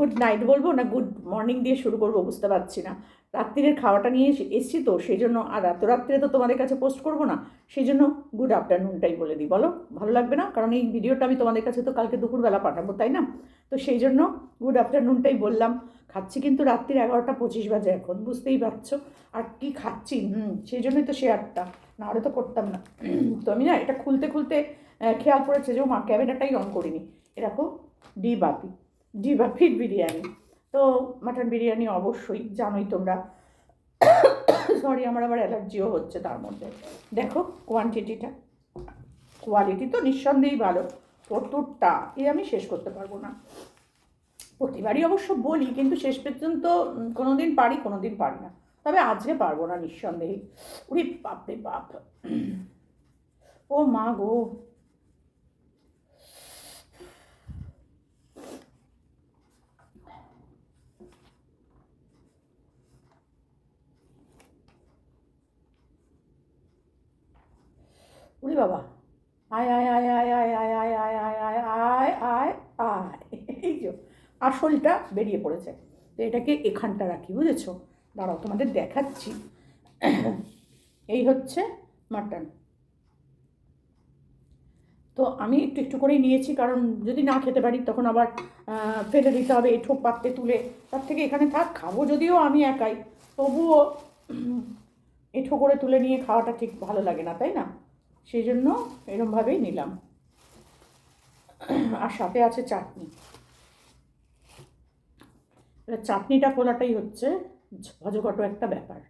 Good night বলব না good morning দিয়ে শুরু করব বুঝতে পারছি না। রাত্রিরের খাওয়াটা নিয়ে এসে- এসছি তো সেই জন্য আর এত রাত্রে তো তোমাদের কাছে পোস্ট করব না সেই জন্য গুড আফটারনুনটাই বলে দিই, বলো? ভালো লাগবে না? কারণ এই ভিডিওটা আমি তোমাদের কাছে তো কালকে দুপুরবেলা পাঠাবো, তাই না? তো সেই জন্য গুড আফটারনুনটাই বললাম। খাচ্ছি কিন্তু রাত্রির এগারোটা পঁচিশ বাজে এখন, বুঝতেই পারছ? আর কি খাচ্ছি? হুম সেই জন্যই তো শেয়ারটা না হলে তো করতাম না। তো আমি না, এটা খুলতে খুলতে খেয়াল পড়েছে যে মা, ক্যামেরাটাই অন করিনি। এরকম ডি বাপি ডি বাপির বিরিয়ানি। তো মাটন বিরিয়ানি অবশ্যই জানোই তোমরা। সরি আমার আবার অ্যালার্জিও হচ্ছে তার মধ্যে। দেখো কোয়ান্টিটিটা কোয়ালিটি তো নিঃসন্দেহেই ভালো। কতটা এ আমি শেষ করতে পারব না। প্রতিবারই অবশ্য বলি, কিন্তু শেষ পর্যন্ত কোনো দিন পারি কোনো দিন পারি না। তবে আজকে পারব না নিঃসন্দেহে উরি বাপরে বাপ। ও মা গো। উরি বাবা আয় আয় আয় আয় আয় আয় আয় আয় আয় আয় আয় আয় আয় এই যে আসলটা বেরিয়ে পড়েছে তো এটাকে এখানটা রাখি বুঝেছ দাঁড়াও তোমাদের দেখাচ্ছি এই হচ্ছে মাটন তো আমি একটু একটু করেই নিয়েছি কারণ যদি না খেতে পারি তখন আবার ফেলে দিতে হবে এঠো পাত্রে তুলে তার থেকে এখানে থাক খাব যদিও আমি একাই তবুও এঠো করে তুলে নিয়ে খাওয়াটা ঠিক ভালো লাগে না তাই না সেই জন্য এরমভাবেই নিলাম। আর সাথে আছে চাটনি। চাটনিটা খোলাটাই হচ্ছে ঝজঘটো একটা ব্যাপার।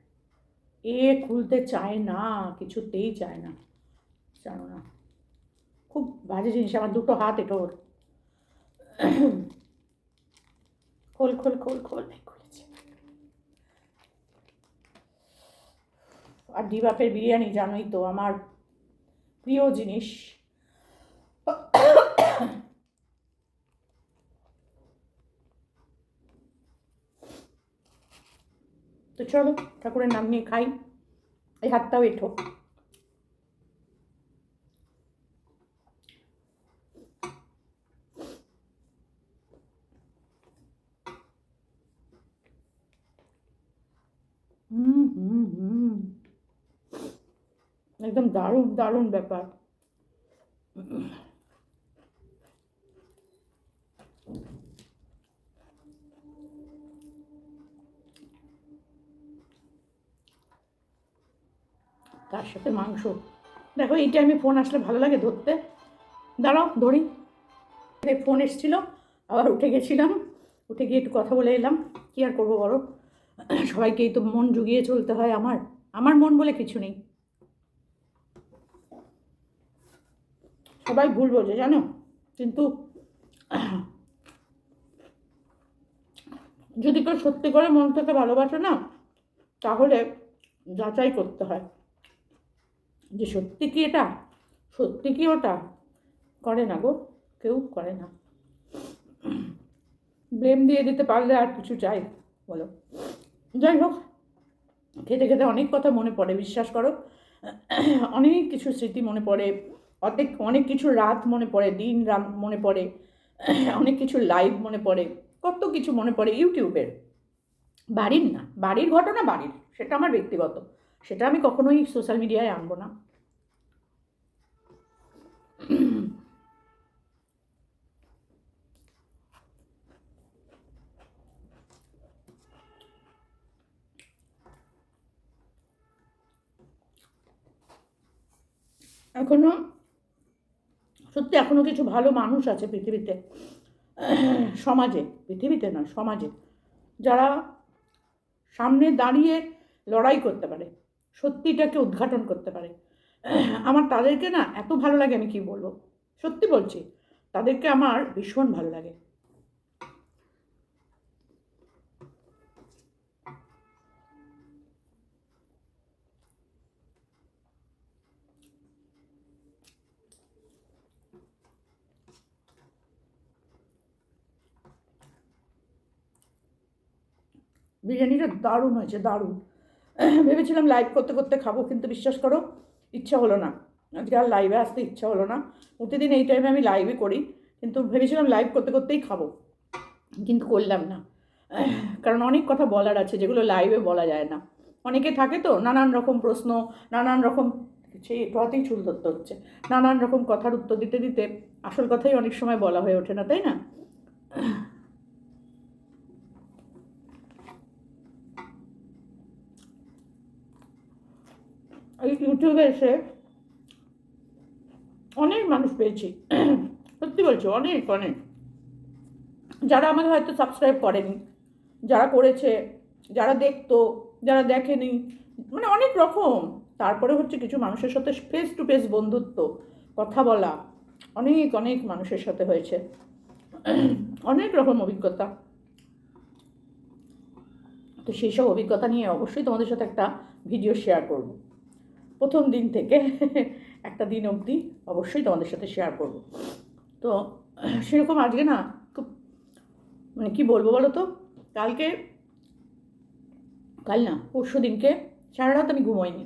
এ খুলতে চায় না, কিছুতেই চায় না। জানো না। খুব বাজে জিনিস, আমার দুটো হাত এটোর খোল খোল খোল খোল, এই খুলেছে। আর ডিবাপের বিরিয়ানি জানোই তো, আমার প্রিয় জিনিস। তো চলো ঠাকুরের নাম নিয়ে খাই। এই হাতটাও এঠো হুম হুম হুম একদম দারুণ দারুণ ব্যাপার। তার সাথে মাংস? দেখো, এই টাইমে ফোন আসলে ভালো লাগে ধরতে। দাঁড়াও, ধরি। ফোন এসেছিল, আবার উঠে গেছিলাম। উঠে গিয়ে একটু কথা বলে এলাম। কী আর করব বড় সবাইকেই তো মন জুগিয়ে চলতে হয় আমার। আমার মন বলে কিছু নেই। সবাই ভুল বোঝে জানো? কিন্তু যদি কেউ সত্যি করে মন থেকে ভালোবাসে না, তাহলে যাচাই করতে হয় যে সত্যি কি এটা? সত্যি কি ওটা? করে না গো, কেউ করে না। ব্লেম দিয়ে দিতে পারলে আর কিছু চাই, বলো। যাই হোক, খেতে খেতে অনেক কথা মনে পড়ে, বিশ্বাস করো। অনেক কিছু স্মৃতি মনে পড়ে। অনেক অনেক কিছু রাত মনে পড়ে, দিন রাত মনে পড়ে, অনেক কিছু লাইভ মনে পড়ে, কত কিছু মনে পড়ে ইউটিউবের। বাড়ির না, বাড়ির ঘটনা বাড়ির, সেটা আমার ব্যক্তিগত। সেটা আমি কখনোই সোশ্যাল মিডিয়ায় আনব না। এখনও সত্যি এখনও কিছু ভালো মানুষ আছে পৃথিবীতে, সমাজে, পৃথিবীতে না, সমাজে, যারা সামনে দাঁড়িয়ে লড়াই করতে পারে, সত্যিটাকে উদ্ঘাটন করতে পারে। আমার তাদেরকে না এত ভালো লাগে, আমি কি বলব? সত্যি বলছি, তাদেরকে আমার ভীষণ ভালো লাগে। বিরিয়ানিটা দারুণ হয়েছে, দারুণ। ভেবেছিলাম লাইভ করতে করতে খাব, কিন্তু বিশ্বাস করো, ইচ্ছা হলো না। আজকে আর লাইভে আসতে ইচ্ছা হলো না। প্রতিদিন এই টাইমে আমি লাইভে করি, কিন্তু ভেবেছিলাম লাইভ করতে করতেই খাব। কিন্তু করলাম না। কারণ অনেক কথা বলার আছে, যেগুলো লাইভে বলা যায় না। অনেকে থাকে তো, নানান রকম প্রশ্ন, নানান রকম সেই একটুতেই চুল ধরতে হচ্ছে। নানান রকম কথার উত্তর দিতে দিতে আসল কথাই অনেক সময় বলা হয়ে ওঠে না, তাই না এই ইউটিউবে এসে অনেক মানুষ পেয়েছি। সত্যি বলছি, অনেক অনেক। যারা আমাকে হয়তো সাবস্ক্রাইব করেনি, যারা করেছে, যারা দেখতো, যারা দেখেনি মানে অনেক রকম। তারপরে হচ্ছে কিছু মানুষের সাথে ফেস টু ফেস বন্ধুত্ব, কথা বলা, অনেক অনেক মানুষের সাথে হয়েছে। অনেক রকম অভিজ্ঞতা। তো সেই সব অভিজ্ঞতা নিয়ে অবশ্যই তোমাদের সাথে একটা ভিডিও শেয়ার করব। প্রথম দিন থেকে একটা দিন অবধি অবশ্যই তোমাদের সাথে শেয়ার করব। তো সেরকম আজকে না খুব মানে কী বলব বলো তো কালকে, কাল না, পরশু দিনকে সারা রাত আমি ঘুমোইনি।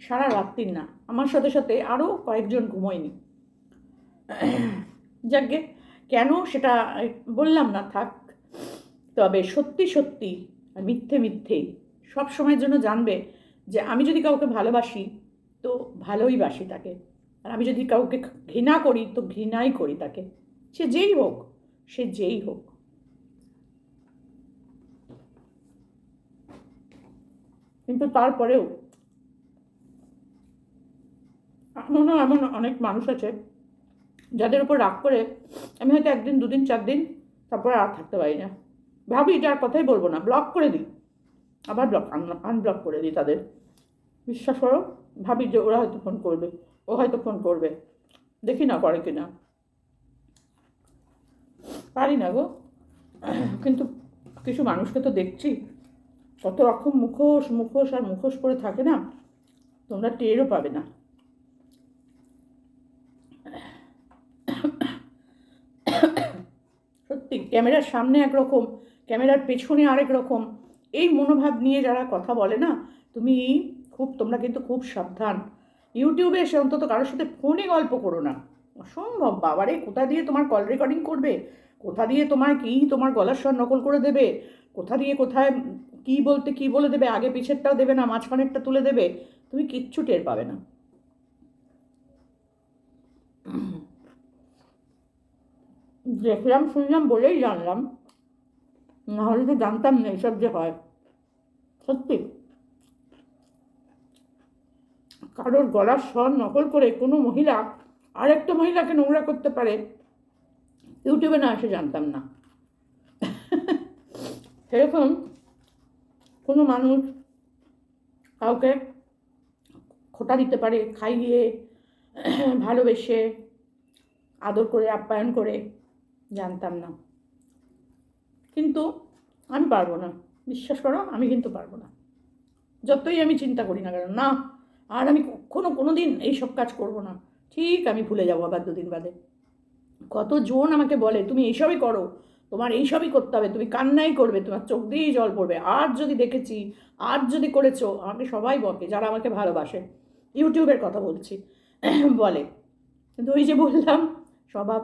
সারা রাত্রির না, আমার সাথে সাথে আরও কয়েকজন ঘুমোয়নি। যাকে কেন সেটা বললাম না, থাক। তবে সত্যি সত্যি আর মিথ্যে মিথ্যেই সব সময়ের জন্য জানবে যে আমি যদি কাউকে ভালোবাসি তো ভালোই বাসি তাকে। আর আমি যদি কাউকে ঘৃণা করি, তো ঘৃণাই করি তাকে। সে যেই হোক, সে যেই হোক। কিন্তু তারপরেও এমনও, এমন অনেক মানুষ আছে, যাদের উপর রাগ করে আমি হয়তো একদিন, দুদিন, চার দিন তারপরে আর থাকতে পারি না। ভাবি যার কথাই বলব না। ব্লক করে দিই। আবার ব্লক আনব্লক করে দিই তাদের। বিশ্বাস করো ভাবি যে ওরা হয়তো ফোন করবে, ও হয়তো ফোন করবে। দেখি না করে কিনা। পারি না গো। কিন্তু কিছু মানুষকে তো দেখছি। কত রকম মুখোশ মুখোশ আর মুখোশ পরে থাকে না, তোমরা টেরও পাবে না। সত্যি, ক্যামেরার সামনে একরকম, ক্যামেরার পেছনে আরেক রকম। এই মনোভাব নিয়ে যারা কথা বলে না, তুমি খুব, তোমরা কিন্তু খুব সাবধান। ইউটিউবে এসে অন্তত কারোর সাথে ফোনে গল্প করো না। অসম্ভব, বাবারে, কোথা দিয়ে তোমার কল রেকর্ডিং করবে? কোথা দিয়ে তোমার কী তোমার গলার স্বর নকল করে দেবে? কোথা দিয়ে কোথায় কী বলতে কী বলে দেবে? আগে পিছেরটাও দেবে না, মাঝখানেরটা তুলে দেবে। তুমি কিচ্ছু টের পাবে না। দেখলাম, শুনলাম, বলেই জানলাম। নাহলে তো জানতাম না এসব যে হয়। সত্যি। কারোর গলার স্বর নকল করে কোনো মহিলা, আরেকটা মহিলাকে নোংরা করতে পারে, ইউটিউবে না এসে জানতাম না। সেরকম কোনো মানুষ কাউকে খোটা দিতে পারে, খাইয়ে, ভালোবেসে, আদর করে, আপ্যায়ন করে জানতাম না। কিন্তু আমি পারব না। বিশ্বাস করো, আমি কিন্তু পারব না। যতই আমি চিন্তা করি না কেন, না আর আমি কখনো কোনো দিন এইসব কাজ করব না। ঠিক আমি ভুলে যাব আবার দুদিন বাদে। কতজন আমাকে বলে, তুমি এইসবই করো, তোমার এইসবই করতে হবে, তুমি কান্নাই করবে, তোমার চোখ দিয়েই জল পড়বে। আর যদি দেখেছি আর যদি করেছ, আমাকে সবাই বকে, যারা আমাকে ভালোবাসে। ইউটিউবের কথা বলছি। বলে। কিন্তু ওই যে বললাম, স্বভাব।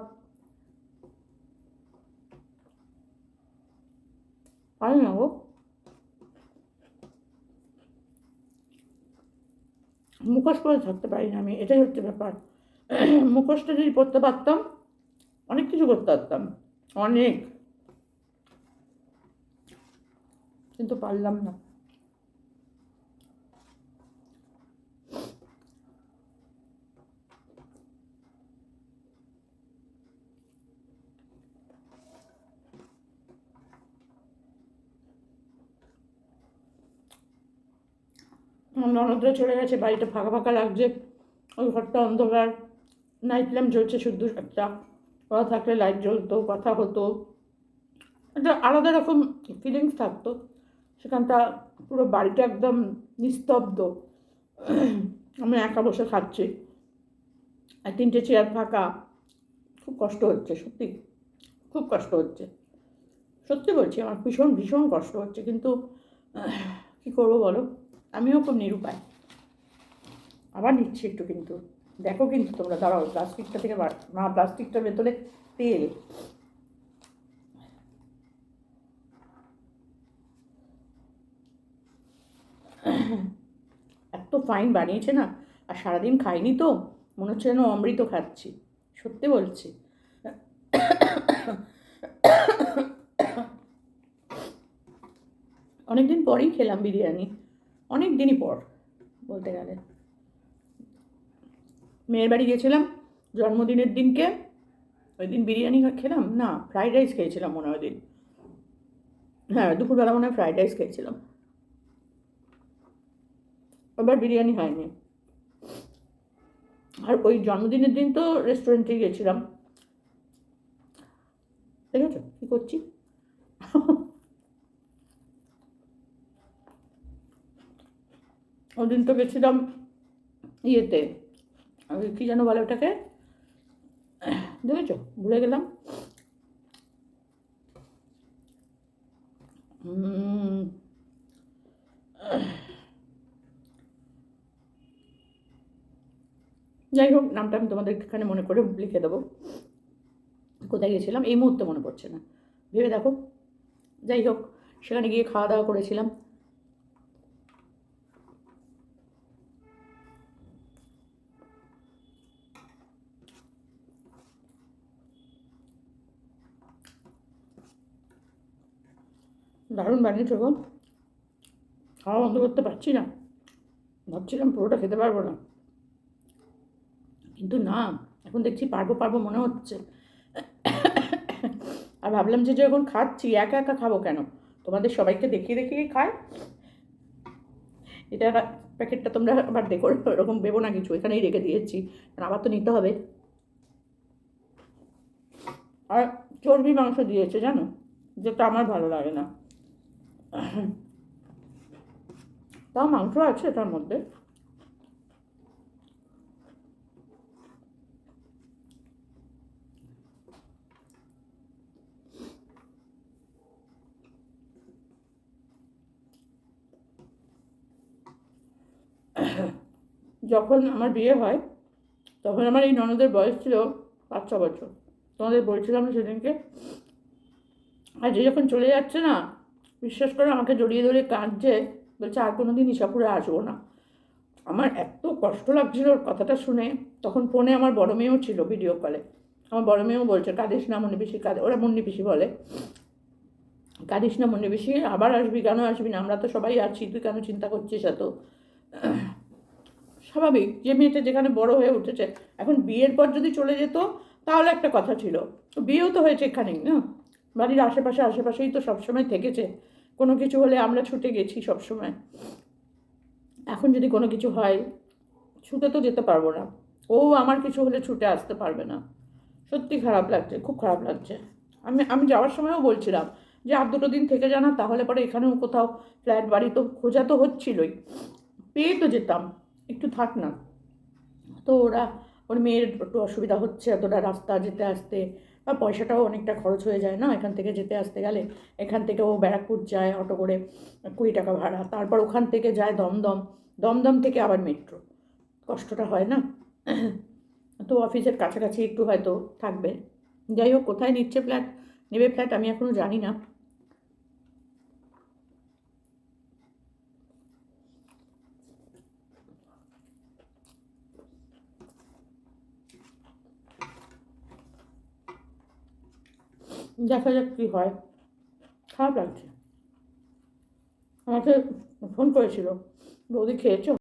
পারি না গো। মুখোশ পরে থাকতে পারি না আমি, এটাই হচ্ছে ব্যাপার। মুখোশটা যদি পরতে পারতাম, অনেক কিছু করতে পারতাম, অনেক। কিন্তু পারলাম না। ননদরা চলে গেছে, বাড়িটা ফাঁকা ফাঁকা লাগছে। ওই ঘরটা অন্ধকার। নাইট ল্যাম্প জ্বলছে শুদ্ধ একটা। ওরা থাকলে লাইট জ্বলতো, কথা হতো। একটা আলাদা রকম ফিলিংস থাকতো। সেখানটা পুরো বাড়িটা একদম নিস্তব্ধ। আমি একা বসে খাচ্ছি। আর তিনটে চেয়ার ফাঁকা। খুব কষ্ট হচ্ছে, সত্যি। খুব কষ্ট হচ্ছে। সত্যি বলছি, আমার ভীষণ ভীষণ কষ্ট হচ্ছে। কিন্তু কী করব বলো? আমিও খুব নিরুপায়। আবার নিচ্ছি একটু কিন্তু। দেখো কিন্তু তোমরা, দাঁড়াও, প্লাস্টিকটা থেকে না, প্লাস্টিকটার ভেতরে তেল। এত ফাইন বানিয়েছে না, আর সারাদিন খাইনি তো, মনে হচ্ছে যেন অমৃত খাচ্ছি। সত্যি বলছি। অনেকদিন পরেই খেলাম বিরিয়ানি। অনেক দিনই পর, বলতে গেলে। মেয়ের বাড়ি গেছিলাম জন্মদিনের দিনকে, ওই দিন বিরিয়ানি খেলাম? না, ফ্রাইড রাইস খেয়েছিলাম মনে হয় দিন। হ্যাঁ দুপুরবেলা মনে হয় ফ্রাইড রাইস খেয়েছিলাম। এবার বিরিয়ানি হয়নি। আর ওই জন্মদিনের দিন তো রেস্টুরেন্টে গেছিলাম। ঠিক আছে কী করছি? ওই দিন তো গেছিলাম ইয়েতে কী যেন বলে ওটাকে? দেখেছ? ভুলে গেলাম। যাই হোক, নামটা আমি তোমাদের এখানে মনে করে লিখে দেবো। কোথায় গেছিলাম? এই মুহূর্তে মনে পড়ছে না। ভেবে দেখো। যাই হোক, সেখানে গিয়ে খাওয়া দাওয়া করেছিলাম। দারুণ বানিয়েছো গো। খাওয়া বন্ধ করতে পারছি না। ভাবছিলাম পুরোটা খেতে পারব না। কিন্তু না, এখন দেখছি পারব পারব মনে হচ্ছে। আর ভাবলাম যে যখন খাচ্ছি, একা একা খাব কেন? তোমাদের সবাইকে দেখিয়ে দেখিয়ে খায় এটা প্যাকেটটা তোমরা আবার দেখো, ওরকম দেবো না কিছু, এখানেই রেখে দিয়েছি। কারণ আবার তো নিতে হবে। আর চর্বি মাংস দিয়েছে, জানো? যেটা আমার ভালো লাগে না। তাও মাংস আছে এটার মধ্যে। যখন আমার বিয়ে হয়, তখন আমার এই ননদের বয়স ছিল পাঁচ, ছ বছর। তোমাদের বলছিলাম সেদিনকে, আর যে যখন চলে যাচ্ছে না বিশ্বাস করে আমাকে জড়িয়ে ধরে কাঁদছে, বলছে, আর কোনো দিন ইসাপুরে আসব না। আমার এত কষ্ট লাগছিল ওর কথাটা শুনে, তখন ফোনে আমার বড় মেয়েও ছিল ভিডিও কলে আমার বড় মেয়েও বলছে, কাঁদিস না মনে বেশি কাঁদে ওরা পিসি বলে। কাঁদিস না মনে বেশি আবার আসবি কেন? আসবি না, আমরা তো সবাই আছি, তুই কেন চিন্তা করছিস এত? স্বাভাবিক, যে মেয়েটা যেখানে বড় হয়ে উঠেছে, এখন বিয়ের পর যদি চলে যেত, তাহলে একটা কথা ছিল। বিয়েও তো হয়েছে এখানেই, না? বাড়ির আশেপাশে, আশেপাশেই তো সবসময় থেকেছে। কোনো কিছু হলে আমরা ছুটে গেছি সবসময়। এখন যদি কোনো কিছু হয়, ছুটে তো যেতে পারব না। ও আমার কিছু হলে ছুটে আসতে পারবে না। সত্যি খারাপ লাগছে, খুব খারাপ লাগছে। আমি আমি যাওয়ার সময়ও বলছিলাম যে, আর দুটো দিন থেকে জানা তাহলে পরে এখানেও কোথাও ফ্ল্যাট, বাড়ি তো খোঁজা তো হচ্ছিলই। পেয়ে তো যেতাম, একটু থাক না। তো ওরা, ওর মেয়ের একটু অসুবিধা হচ্ছে, এতটা রাস্তা যেতে আসতে বা পয়সাটাও অনেকটা খরচ হয়ে যায় না? এখান থেকে যেতে আসতে গেলে এখান থেকে ও ব্যারাকপুর যায়, অটো করে কুড়ি টাকা ভাড়া। তারপর ওখান থেকে যায় দমদম। দমদম থেকে আবার মেট্রো। কষ্টটা হয় না? তো অফিসের কাছাকাছি একটু হয়তো থাকবে। যাই হোক, কোথায় নিচ্ছে ফ্ল্যাট নেবে ফ্ল্যাট আমি এখনও জানি না। দেখা যাক কী হয়। খারাপ লাগছে। আমাকে ফোন করেছিল বৌদি খেয়েছো?